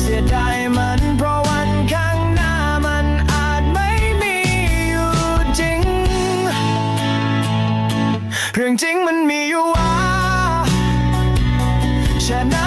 เสียดายมันเพราะวันข้างหน้ามันอาจไม่มีอยู่จริง เรื่องจริงมันมีอยู่ว่าฉัน